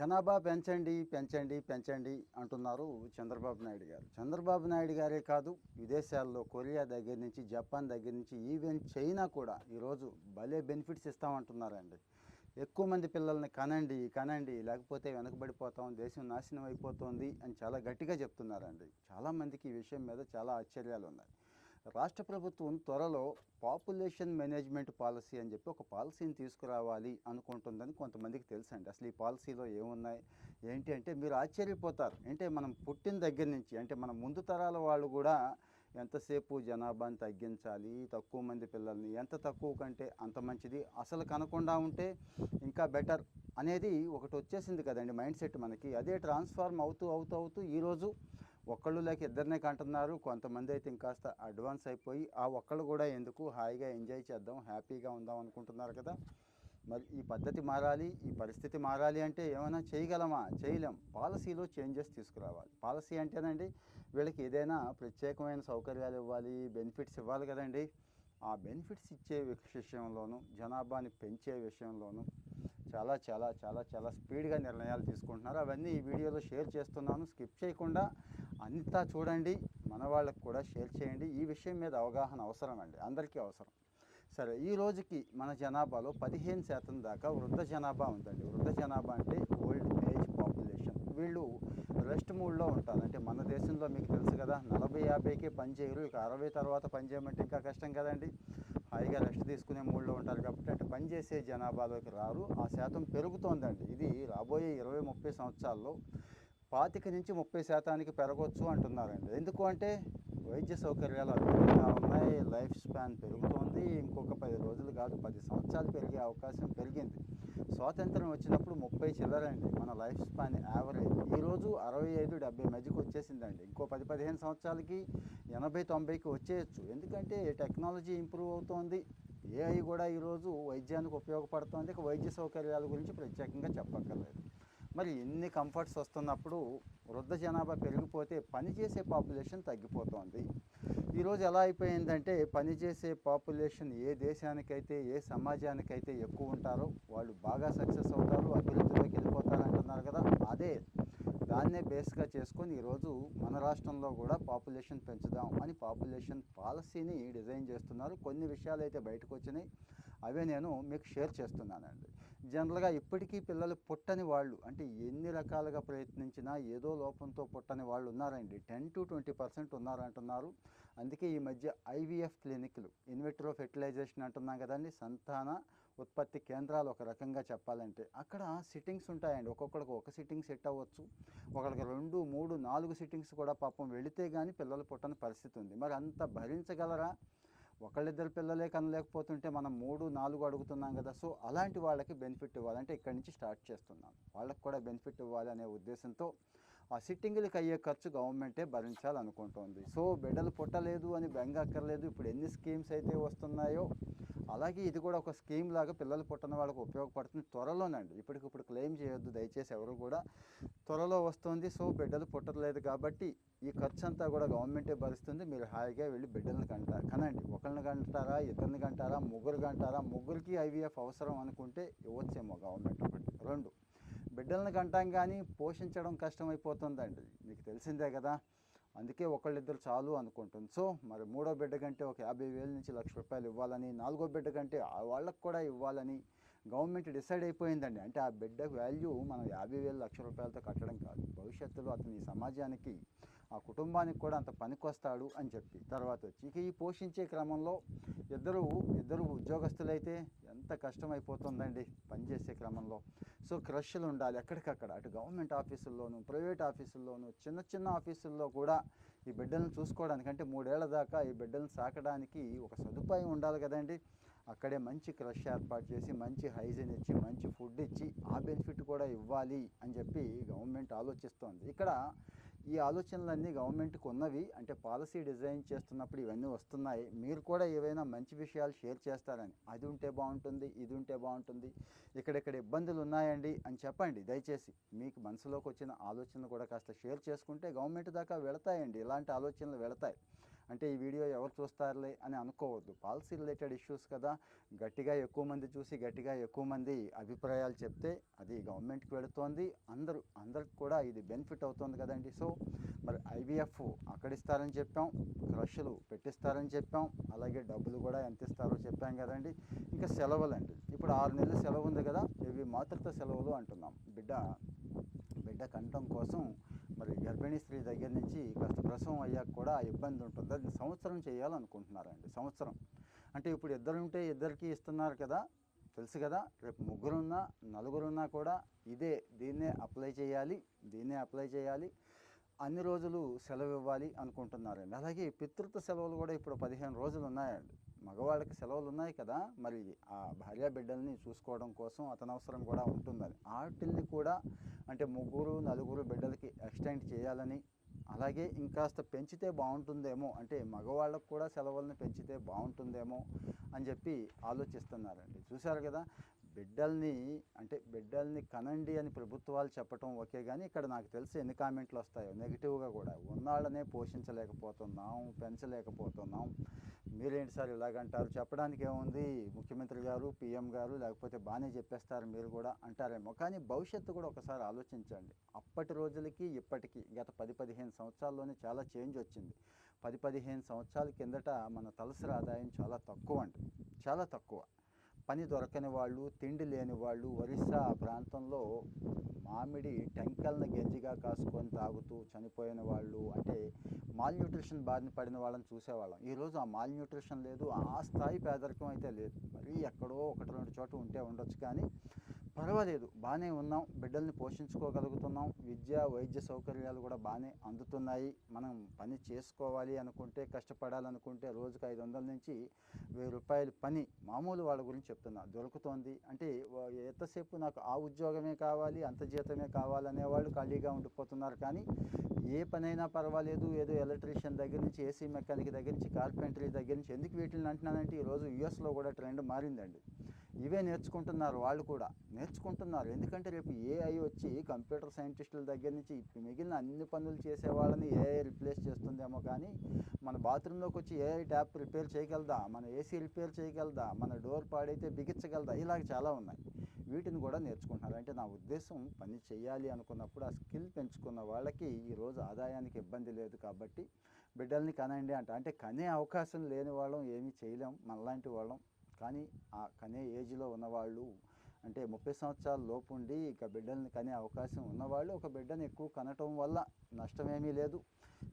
జనాభా పెంచండి పెంచండి పెంచండి అంటున్నారు చంద్రబాబు నాయుడు గారు. చంద్రబాబు నాయుడు గారే కాదు విదేశాల్లో కొరియా దగ్గర నుంచి జపాన్ దగ్గర నుంచి ఈవెన్ చైనా కూడా ఈరోజు భలే బెనిఫిట్స్ ఇస్తామంటున్నారండి. ఎక్కువ మంది పిల్లల్ని కనండి కనండి లేకపోతే వెనకబడిపోతాం దేశం నాశనం అయిపోతుంది అని చాలా గట్టిగా చెప్తున్నారండి. చాలామందికి ఈ విషయం మీద చాలా ఆశ్చర్యాలు ఉన్నాయి రాష్ట్ర ప్రభుత్వం త్వరలో పాపులేషన్ మేనేజ్మెంట్ పాలసీ అని చెప్పి ఒక పాలసీని తీసుకురావాలి అనుకుంటుందని కొంతమందికి తెలుసండి. అసలు ఈ పాలసీలో ఏమున్నాయి? ఏంటి అంటే మీరు ఆశ్చర్యపోతారు. అంటే మనం పుట్టిన దగ్గర నుంచి అంటే మన ముందు తరాల వాళ్ళు కూడా ఎంతసేపు జనాభాని తగ్గించాలి తక్కువ మంది పిల్లల్ని ఎంత తక్కువ కంటే అంత మంచిది అసలు కనకుండా ఉంటే ఇంకా బెటర్ అనేది ఒకటి వచ్చేసింది కదండి మైండ్ సెట్ మనకి. అదే ట్రాన్స్ఫార్మ్ అవుతూ అవుతూ అవుతూ ఈరోజు ఒక్కళ్ళు లేక ఇద్దరినే కంటున్నారు. కొంతమంది అయితే ఇంకాస్త అడ్వాన్స్ అయిపోయి ఆ ఒక్కళ్ళు కూడా ఎందుకు హాయిగా ఎంజాయ్ చేద్దాం హ్యాపీగా ఉందాం అనుకుంటున్నారు కదా. మరి ఈ పద్ధతి మారాలి ఈ పరిస్థితి మారాలి అంటే ఏమైనా చేయగలమా? చేయలేం. పాలసీలో చేంజెస్ తీసుకురావాలి. పాలసీ అంటేనండి వీళ్ళకి ఏదైనా ప్రత్యేకమైన సౌకర్యాలు ఇవ్వాలి బెనిఫిట్స్ ఇవ్వాలి కదండి. ఆ బెనిఫిట్స్ ఇచ్చే విషయంలోనూ జనాభాని పెంచే విషయంలోనూ చాలా చాలా చాలా చాలా స్పీడ్గా నిర్ణయాలు తీసుకుంటున్నారు. అవన్నీ ఈ వీడియోలో షేర్ చేస్తున్నాను. స్కిప్ చేయకుండా అంతా చూడండి మన వాళ్ళకు కూడా షేర్ చేయండి. ఈ విషయం మీద అవగాహన అవసరం అండి అందరికీ అవసరం. సరే ఈ రోజుకి మన జనాభాలో పదిహేను శాతం దాకా వృద్ధ జనాభా ఉందండి. వృద్ధ జనాభా అంటే ఓల్డ్ ఏజ్ పాపులేషన్. వీళ్ళు రెస్ట్ మూడ్లో ఉంటారు. అంటే మన దేశంలో మీకు తెలుసు కదా నలభై యాభైకి పని చేయరు. ఇక అరవై తర్వాత పని చేయమంటే ఇంకా కష్టం కదండి. హాయిగా రెస్ట్ తీసుకునే మూడ్లో ఉంటారు కాబట్టి అంటే పని చేసే జనాభాలోకి రారు. ఆ శాతం పెరుగుతోందండి. ఇది రాబోయే ఇరవై ముప్పై సంవత్సరాల్లో పాతిక నుంచి ముప్పై శాతానికి పెరగవచ్చు అంటున్నారండి. ఎందుకు అంటే వైద్య సౌకర్యాలు అద్భుతంగా ఉన్నాయి లైఫ్ స్పాన్ పెరుగుతోంది ఇంకొక పది రోజులు కాదు పది సంవత్సరాలు పెరిగే అవకాశం పెరిగింది. స్వాతంత్రం వచ్చినప్పుడు ముప్పై చిల్లరండి మన లైఫ్ స్పాన్ యావరేజ్. ఈరోజు అరవై ఐదు డెబ్బై మధ్యకి వచ్చేసిందండి. ఇంకో పది పదిహేను సంవత్సరాలకి ఎనభై తొంభైకి వచ్చేయచ్చు. ఎందుకంటే టెక్నాలజీ ఇంప్రూవ్ అవుతోంది ఏఐ కూడా ఈరోజు వైద్యానికి ఉపయోగపడుతోంది. ఇక వైద్య సౌకర్యాల గురించి ప్రత్యేకంగా చెప్పక్కర్లేదు. మరి ఎన్ని కంఫర్ట్స్ వస్తున్నప్పుడు వృద్ధ జనాభా పెరిగిపోతే పనిచేసే పాపులేషన్ తగ్గిపోతోంది. ఈరోజు ఎలా అయిపోయిందంటే పనిచేసే పాపులేషన్ ఏ దేశానికైతే ఏ సమాజానికైతే ఎక్కువ ఉంటారో వాళ్ళు బాగా సక్సెస్ అవుతారు అభివృద్ధిలోకి వెళ్ళిపోతారు అంటున్నారు కదా అదే దాన్నే బేస్గా చేసుకొని ఈరోజు మన రాష్ట్రంలో కూడా పాపులేషన్ పెంచుదాం అని పాపులేషన్ పాలసీని డిజైన్ చేస్తున్నారు. కొన్ని విషయాలు అయితే బయటకు వచ్చినాయి. అవే నేను మీకు షేర్ చేస్తున్నానండి. జనరల్గా ఇప్పటికీ పిల్లలు పుట్టని వాళ్ళు అంటే ఎన్ని రకాలుగా ప్రయత్నించినా ఏదో లోపంతో పుట్టని వాళ్ళు ఉన్నారండి. టెన్ టు ట్వంటీ పర్సెంట్ ఉన్నారంటున్నారు. అందుకే ఈ మధ్య ఐవీఎఫ్ క్లినిక్లు ఇన్వెట్రో ఫెర్టిలైజేషన్ అంటున్నాం కదండి సంతాన ఉత్పత్తి కేంద్రాలు ఒక రకంగా చెప్పాలంటే అక్కడ సిట్టింగ్స్ ఉంటాయండి. ఒక్కొక్కరికి ఒక సిట్టింగ్ సెట్ అవ్వచ్చు. ఒకరికి రెండు మూడు నాలుగు సిట్టింగ్స్ కూడా పాపం వెళితే కానీ పిల్లలు పుట్టని పరిస్థితి ఉంది. మరి అంత భరించగలరా? ఒకళ్ళిద్దరు పిల్లలే కనలేకపోతుంటే మనం మూడు నాలుగు అడుగుతున్నాం కదా. సో అలాంటి వాళ్ళకి బెనిఫిట్ ఇవ్వాలంటే ఇక్కడి నుంచి స్టార్ట్ చేస్తున్నాం. వాళ్ళకి కూడా బెనిఫిట్ ఇవ్వాలి అనే ఉద్దేశంతో ఆ సిట్టింగ్లకి అయ్యే ఖర్చు గవర్నమెంటే భరించాలనుకుంటోంది. సో బిడ్డలు పుట్టలేదు అని బెంగ అక్కర్లేదు. ఇప్పుడు ఎన్ని స్కీమ్స్ అయితే వస్తున్నాయో అలాగే ఇది కూడా ఒక స్కీమ్ లాగా పిల్లలు పుట్టిన వాళ్ళకి ఉపయోగపడుతుంది త్వరలోనండి. ఇప్పటికిప్పుడు క్లెయిమ్ చేయొద్దు దయచేసి ఎవరు కూడా త్వరలో వస్తుంది. సో బిడ్డలు పుట్టలేదు కాబట్టి ఈ ఖర్చు అంతా కూడా గవర్నమెంటే భరిస్తుంది. మీరు హాయిగా వెళ్ళి బిడ్డలను కంటారు కనండి. ఒకరిని కంటారా ఇద్దరిని కంటారా ముగ్గురు కంటారా? ముగ్గురికి ఐవీఎఫ్ అవసరం అనుకుంటే ఇవ్వచ్చేమో గవర్నమెంట్ ఒకటి రెండు బిడ్డలను కంటాం కానీ పోషించడం కష్టమైపోతుందండి. మీకు తెలిసిందే కదా. అందుకే ఒకళ్ళిద్దరు చాలు అనుకుంటుంది. సో మరి మూడో బిడ్డ కంటే ఒక యాభై వేల నుంచి లక్ష రూపాయలు ఇవ్వాలని నాలుగో బిడ్డ కంటే ఆ వాళ్ళకు కూడా ఇవ్వాలని గవర్నమెంట్ డిసైడ్ అయిపోయిందండి. అంటే ఆ బిడ్డ వాల్యూ మనం యాభై వేలు లక్ష రూపాయలతో కట్టడం కాదు. భవిష్యత్తులో అతని సమాజానికి ఆ కుటుంబానికి కూడా అంత పనికొస్తాడు అని చెప్పి. తర్వాత వచ్చి ఇక ఈ పోషించే క్రమంలో ఇద్దరు ఇద్దరు ఉద్యోగస్తులైతే ఎంత కష్టం అయిపోతుందండి పనిచేసే క్రమంలో. సో క్రష్లు ఉండాలి ఎక్కడికక్కడ. అటు గవర్నమెంట్ ఆఫీసుల్లోనూ ప్రైవేట్ ఆఫీసుల్లోనూ చిన్న చిన్న ఆఫీసుల్లో కూడా ఈ బిడ్డలను చూసుకోవడానికి అంటే మూడేళ్ళ దాకా ఈ బిడ్డలను సాకడానికి ఒక సదుపాయం ఉండాలి కదండి. అక్కడే మంచి క్రష్ ఏర్పాటు చేసి మంచి హైజీన్ ఇచ్చి మంచి ఫుడ్ ఇచ్చి ఆ బెనిఫిట్ కూడా ఇవ్వాలి అని చెప్పి గవర్నమెంట్ ఆలోచిస్తోంది. ఇక్కడ ఈ ఆలోచనలన్నీ గవర్నమెంట్కి ఉన్నవి. అంటే పాలసీ డిజైన్ చేస్తున్నప్పుడు ఇవన్నీ వస్తున్నాయి. మీరు కూడా ఏవైనా మంచి విషయాలు షేర్ చేస్తారని. అది ఉంటే బాగుంటుంది ఇది ఉంటే బాగుంటుంది ఇక్కడెక్కడ ఇబ్బందులు ఉన్నాయండి అని చెప్పండి. దయచేసి మీకు మనసులోకి వచ్చిన ఆలోచనలు కూడా కాస్త షేర్ చేసుకుంటే గవర్నమెంట్ దాకా వెళతాయండి. ఇలాంటి ఆలోచనలు వెళతాయి. అంటే ఈ వీడియో ఎవరు చూస్తారులే అని అనుకోవద్దు. పాలసీ రిలేటెడ్ ఇష్యూస్ కదా. గట్టిగా ఎక్కువ మంది చూసి గట్టిగా ఎక్కువ మంది అభిప్రాయాలు చెప్తే అది గవర్నమెంట్కి వెళుతోంది. అందరూ అందరికి కూడా ఇది బెనిఫిట్ అవుతుంది కదండి. సో మరి ఐవీఎఫ్ అక్కడిస్తారని చెప్పాం క్రష్లు పెట్టిస్తారని చెప్పాం అలాగే డబ్బులు కూడా ఎంత ఇస్తారో చెప్పాం కదండి. ఇంకా సెలవులండి. ఇప్పుడు ఆరు నెలల సెలవు ఉంది కదా ఇవి మాతృత్వ సెలవులు అంటున్నాం. బిడ్డ బిడ్డ కంఠం కోసం మరి గర్భిణీ స్త్రీ దగ్గర నుంచి అయ్యాక కూడా ఆ ఇబ్బంది ఉంటుంది. అది సంవత్సరం చేయాలనుకుంటున్నారండి. సంవత్సరం. అంటే ఇప్పుడు ఇద్దరు ఉంటే ఇద్దరికి ఇస్తున్నారు కదా. తెలుసు కదా రేపు ముగ్గురున్నా నలుగురున్నా కూడా ఇదే దీన్నే అప్లై చేయాలి దీన్నే అప్లై చేయాలి అన్ని రోజులు సెలవు ఇవ్వాలి అనుకుంటున్నారండి. అలాగే పితృత్వ సెలవులు కూడా ఇప్పుడు పదిహేను రోజులు ఉన్నాయండి. మగవాళ్ళకి సెలవులు ఉన్నాయి కదా మరి ఆ భార్య బిడ్డల్ని చూసుకోవడం కోసం అతనవసరం అవసరం కూడా ఉంటుందని. వాటిల్ని కూడా అంటే ముగ్గురు నలుగురు బిడ్డలకి ఎక్స్టెండ్ చేయాలని అలాగే ఇంకాస్త పెంచితే బాగుంటుందేమో అంటే మగవాళ్ళకు కూడా సెలవులను పెంచితే బాగుంటుందేమో అని చెప్పి ఆలోచిస్తున్నారండి. చూశారు కదా బిడ్డల్ని అంటే బిడ్డల్ని కనండి అని ప్రభుత్వాలు చెప్పటం ఓకే కానీ ఇక్కడ నాకు తెలిసి ఎన్ని కామెంట్లు వస్తాయో నెగిటివ్గా కూడా. ఉన్నాళ్ళనే పోషించలేకపోతున్నాం పెంచలేకపోతున్నాం. మీరేంటి సార్ ఇలాగంటారు? చెప్పడానికి ఏముంది ముఖ్యమంత్రి గారు పీఎం గారు లేకపోతే బాగానే చెప్పేస్తారు మీరు కూడా అంటారేమో. కానీ భవిష్యత్తు కూడా ఒకసారి ఆలోచించండి. అప్పటి రోజులకి ఇప్పటికీ గత పది పదిహేను సంవత్సరాల్లోనే చాలా చేంజ్ వచ్చింది. పది పదిహేను సంవత్సరాల కిందట మన తలసరి ఆదాయం చాలా తక్కువ అండి చాలా తక్కువ. పని దొరకని వాళ్ళు తిండి లేని వాళ్ళు ఒరిస్సా ప్రాంతంలో మామిడి టెంకల్ని గంజిగా కాసుకొని తాగుతూ చనిపోయిన వాళ్ళు అంటే మాల్ న్యూట్రిషన్ బారిన పడిన వాళ్ళని చూసేవాళ్ళం. ఈరోజు ఆ మాల్న్యూట్రిషన్ లేదు ఆ స్థాయి పేదరికం అయితే లేదు. మరీ ఎక్కడో ఒకటి రెండు చోట ఉంటే ఉండొచ్చు కానీ పర్వాలేదు. బాగానే ఉన్నాం. బిడ్డల్ని పోషించుకోగలుగుతున్నాం. విద్య వైద్య సౌకర్యాలు కూడా బాగానే అందుతున్నాయి. మనం పని చేసుకోవాలి అనుకుంటే కష్టపడాలనుకుంటే రోజుకు ఐదు వందల నుంచి వెయ్యి రూపాయలు పని మామూలు వాళ్ళ గురించి చెప్తున్నా. దొరుకుతోంది. అంటే ఎంతసేపు నాకు ఆ ఉద్యోగమే కావాలి అంత జీతమే కావాలనే వాళ్ళు ఖాళీగా ఉండిపోతున్నారు కానీ ఏ పనైనా పర్వాలేదు. ఏదో ఎలక్ట్రీషియన్ దగ్గర నుంచి ఏసీ మెకానిక్ దగ్గర నుంచి కార్పెంటరీ దగ్గర నుంచి ఎందుకు వీటిని అంటున్నానంటే ఈరోజు యుఎస్లో కూడా ట్రెండ్ మారిందండి. ఇవే నేర్చుకుంటున్నారు వాళ్ళు కూడా. నేర్చుకుంటున్నారు. ఎందుకంటే రేపు ఏఐ వచ్చి కంప్యూటర్ సైంటిస్టుల దగ్గర నుంచి మిగిలిన అన్ని పనులు చేసే వాళ్ళని ఏఐ రిప్లేస్ చేస్తుందేమో కానీ మన బాత్రూంలోకి వచ్చి ఏఐ ట్యాప్ రిపేర్ చేయగలదా? మన ఏసీ రిపేర్ చేయగలదా? మన డోర్ పాడైతే బిగించగలదా? ఇలాగ చాలా ఉన్నాయి. వీటిని కూడా నేర్చుకుంటున్నారు. అంటే నా ఉద్దేశం పని చేయాలి అనుకున్నప్పుడు ఆ స్కిల్ పెంచుకున్న వాళ్ళకి ఈరోజు ఆదాయానికి ఇబ్బంది లేదు కాబట్టి బిడ్డల్ని కనండి అంట. అంటే కనే అవకాశం లేని వాళ్ళం ఏమీ చేయలేం. మనలాంటి వాళ్ళం. కానీ ఆ కనే ఏజ్లో ఉన్నవాళ్ళు అంటే ముప్పై సంవత్సరాల లోపు ఉండి ఇక బిడ్డల్ని కనే అవకాశం ఉన్నవాళ్ళు ఒక బిడ్డను ఎక్కువ కనటం వల్ల నష్టమేమీ లేదు.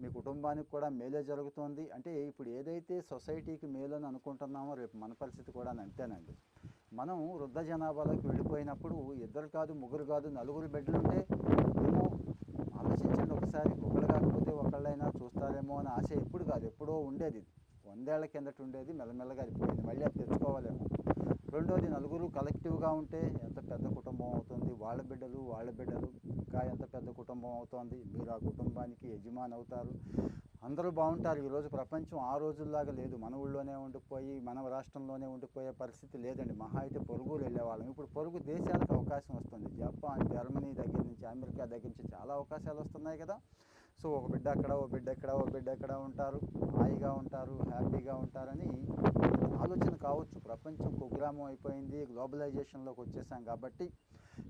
మీ కుటుంబానికి కూడా మేలే జరుగుతోంది. అంటే ఇప్పుడు ఏదైతే సొసైటీకి మేలు అని అనుకుంటున్నామో రేపు మన పరిస్థితి కూడా అంతేనండి. మనం వృద్ధ జనాభాలోకి వెళ్ళిపోయినప్పుడు ఇద్దరు కాదు ముగ్గురు కాదు నలుగురు బిడ్డలుంటే ఏమో ఆలోచించండి ఒకసారి ఒకళ్ళు కాకపోతే ఒకళ్ళైనా చూస్తారేమో అని ఆశ ఎప్పుడు కాదు ఎప్పుడో ఉండేది. వందేళ్ళ కిందట ఉండేది మెల్లమెల్లగా అయిపోయింది మళ్ళీ అది తెచ్చుకోవాలేమో. రెండోది నలుగురు కలెక్టివ్గా ఉంటే ఎంత పెద్ద కుటుంబం అవుతుంది? వాళ్ళ బిడ్డలు వాళ్ళ బిడ్డలు. ఇంకా ఎంత పెద్ద కుటుంబం అవుతుంది? మీరు ఆ కుటుంబానికి యజమాని అవుతారు. అందరూ బాగుంటారు. ఈరోజు ప్రపంచం ఆ రోజుల్లాగా లేదు. మన ఊళ్ళోనే ఉండిపోయి మన రాష్ట్రంలోనే ఉండిపోయే పరిస్థితి లేదండి. మహా అయితే పొరుగురు వెళ్ళేవాళ్ళం. ఇప్పుడు పొరుగు దేశాలకు అవకాశం వస్తుంది. జపాన్ జర్మనీ దగ్గర నుంచి అమెరికా దగ్గర నుంచి చాలా అవకాశాలు వస్తున్నాయి కదా. సో ఒక బిడ్డ అక్కడ ఓ బిడ్డ ఎక్కడ ఓ బిడ్డ ఎక్కడ ఉంటారు? హాయిగా ఉంటారు హ్యాపీగా ఉంటారని ఆలోచన కావచ్చు. ప్రపంచం కుగ్రామం అయిపోయింది గ్లోబలైజేషన్లోకి వచ్చేసాం కాబట్టి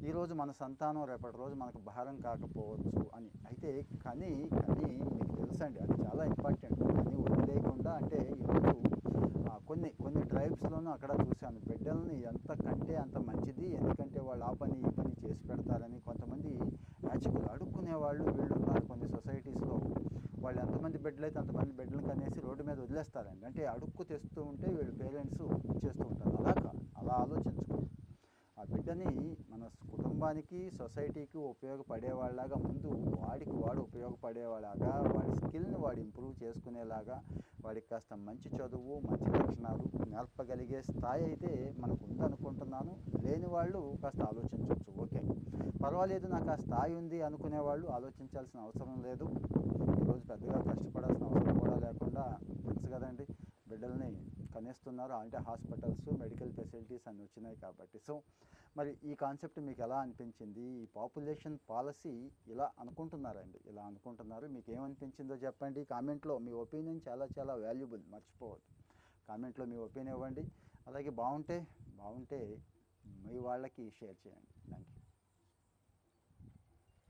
ఈరోజు మన సంతానం రేపటి రోజు మనకు భారం కాకపోవచ్చు అని. అయితే కానీ కానీ మీకు తెలుసండి అది చాలా ఇంపార్టెంట్. కానీ వదిలేయకుండా అంటే ఈరోజు కొన్ని కొన్ని ట్రైబ్స్లోనూ అక్కడ చూశాను. బిడ్డల్ని ఎంత కంటే అంత మంచిది ఎందుకంటే వాళ్ళు ఆ పని ఈ పని చేసి పెడతారని కొంతమంది యాచకులు అడుక్కునే వాళ్ళు వీళ్ళు ఉన్నారు కొన్ని సొసైటీస్లో వాళ్ళు ఎంతమంది బిడ్డలు అయితే అంతమంది బిడ్డలు కనేసి రోడ్డు మీద వదిలేస్తారండి. అంటే అడుక్కు తెస్తూ ఉంటే వీళ్ళు పేరెంట్స్ ఇచ్చేస్తూ ఉంటారు. అలా కాదు. అలా ఆలోచించుకో ఆ బిడ్డని మన కుటుంబానికి సొసైటీకి ఉపయోగపడేవాళ్ళలాగా ముందు వాడికి వాడు ఉపయోగపడేవాళ్ళగా వాడి స్కిల్ని వాడు ఇంప్రూవ్ చేసుకునేలాగా వాడికి కాస్త మంచి చదువు మంచి లక్షణాలు స్థాయి అయితే మనకు ఉందనుకుంటున్నాను. లేని వాళ్ళు కాస్త ఆలోచించవచ్చు ఓకే. పర్వాలేదు నాకు ఆ స్థాయి ఉంది అనుకునే వాళ్ళు ఆలోచించాల్సిన అవసరం లేదు. ఈరోజు పెద్దగా కష్టపడాల్సిన అవసరం కూడా లేకుండా తెలుసు కదండి బిడ్డల్ని కనేస్తున్నారు. అంటే హాస్పిటల్స్ మెడికల్ ఫెసిలిటీస్ అన్నీ వచ్చినాయి కాబట్టి. సో మరి ఈ కాన్సెప్ట్ మీకు ఎలా అనిపించింది? ఈ పాపులేషన్ పాలసీ ఇలా అనుకుంటున్నారండి. ఇలా అనుకుంటున్నారు. మీకు ఏమనిపించిందో చెప్పండి. కామెంట్లో మీ ఒపీనియన్ చాలా చాలా వాల్యుబుల్. మర్చిపోవద్దు. కామెంట్లో మీ ఒపీనియన్ ఇవ్వండి. అలాగే బాగుంటే బాగుంటే మీ వాళ్ళకి షేర్ చేయండి.